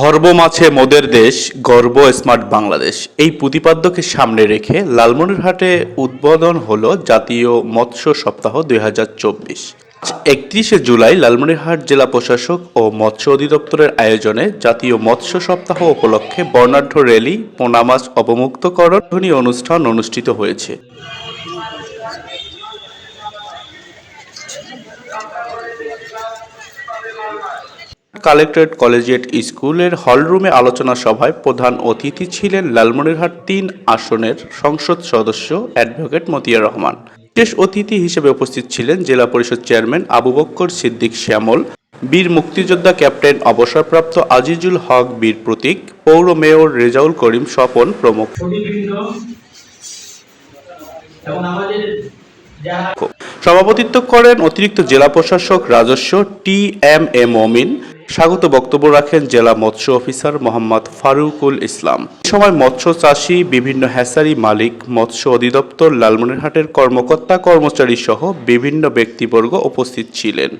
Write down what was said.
হর্ব মাছে মোদের দেশ, গর্ব স্মার্ট বাংলাদেশ। এই প্রতিপাদ্যকে সামনে রেখে লালমনিরহাটে উদ্বোধন হল জাতীয় মৎস্য সপ্তাহ দুই একত্রিশে জুলাই লালমনিরহাট জেলা প্রশাসক ও মৎস্য অধিদপ্তরের আয়োজনে জাতীয় মৎস্য সপ্তাহ উপলক্ষে বর্ণাঢ্য র্যালি, পোনা মাছ অবমুক্তকরণ অনুষ্ঠান অনুষ্ঠিত হয়েছে। কালেক্টরেট কলেজিয়েট স্কুলের হলরুমে আলোচনা সভায় প্রধান অতিথি ছিলেন লালমনিরহাট তিন আসনের সংসদ সদস্য অ্যাডভোকেট মতিয়া রহমান। বিশেষ অতিথি হিসেবে উপস্থিত ছিলেন জেলা পরিষদ চেয়ারম্যান আবু বক্কর সিদ্দিক শ্যামল, বীর মুক্তিযোদ্ধা ক্যাপ্টেন অবসরপ্রাপ্ত আজিজুল হক বীর প্রতীক, পৌর মেয়র রেজাউল করিম স্বপন প্রমুখ। সভাপতিত্ব করেন অতিরিক্ত জেলা প্রশাসক রাজস্ব টি এম এ মমিন। স্বাগত বক্তব্য রাখেন জেলা মৎস্য অফিসার মোহাম্মদ ফারুকুল ইসলাম। সময় মৎস্য চাষী, বিভিন্ন হ্যাসারি মালিক, মৎস্য অধিদপ্তর, লালমনিরহাটের কর্মকর্তা, কর্মচারী সহ বিভিন্ন ব্যক্তিবর্গ উপস্থিত ছিলেন।